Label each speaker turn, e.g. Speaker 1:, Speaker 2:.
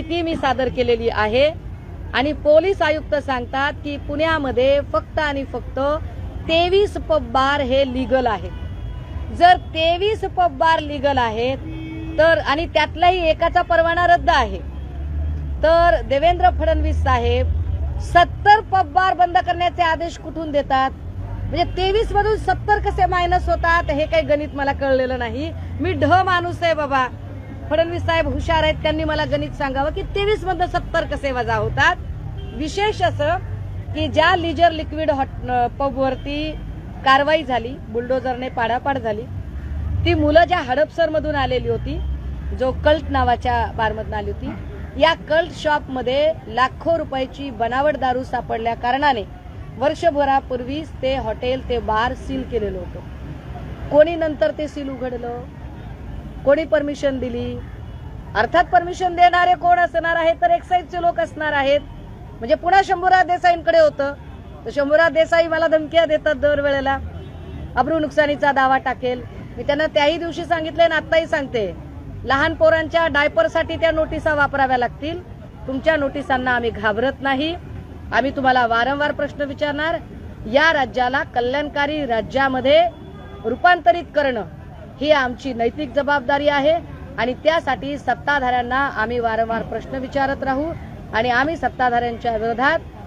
Speaker 1: माहिती ती मी सादर केलेली आहे. आणि पोलीस आयुक्त सांगतात की पुण्यामध्ये फक्त आणि फक्त तेवीस पब बार हे लिगल आहेत. जर तेवीस पब बार लिगल आहेत तर आणि त्यातलाही एकाचा परवाना रद्द आहे. तर देवेंद्र फडणवीस साहेब सत्तर पब बार बंद करण्याचे आदेश कुठून देतात? म्हणजे तेवीस मधून सत्तर कसे मायनस होतात हे काही गणित मला कळलेलं नाही. मी ढ माणूस आहे बाबा. फडणवीस साहेब हुशार आहेत त्यांनी मला गणित सांगावं की तेवीस मधनं सत्तर कसे वजा होतात? विशेष असं की ज्या लिजर लिक्विड हॉट पबवरती कारवाई झाली बुलडोझरने पाडापाड झाली ती मुलं ज्या हडपसर मधून आलेली होती जो कल्ट नावाच्या बारमधून आली होती या कल्ट शॉपमध्ये लाखो रुपयाची बनावट दारू सापडल्या कारणाने वर्षभरापूर्वीच ते हॉटेल ते बार सील केलेलं होतं. कोणी नंतर ते सील उघडलं? कोणी परमिशन दिली? अर्थात परमिशन देणारे कोण असणार आहे तर एक्साईजचे लोक असणार आहेत. म्हणजे पुन्हा शंभूराज देसाईंकडे होतं. तर शंभूराज देसाई मला धमक्या देतात दरवेळेला. अब्रू नुकसानीचा दावा टाकेल. मी त्यांना त्याही दिवशी सांगितले आणि आत्ताही सांगते. लहान पोरांच्या डायपरसाठी त्या नोटिसा वापराव्या लागतील. तुमच्या नोटिसांना आम्ही घाबरत नाही. आम्ही तुम्हाला वारंवार प्रश्न विचारणार. या राज्याला कल्याणकारी राज्यामध्ये रूपांतरित करणं ही आमची नैतिक जबाबदारी आहे आणि त्यासाठी सत्ताधाऱ्यांना आम्ही वारंवार प्रश्न विचारत राहू आणि आम्ही सत्ताधाऱ्यांच्या विरोधात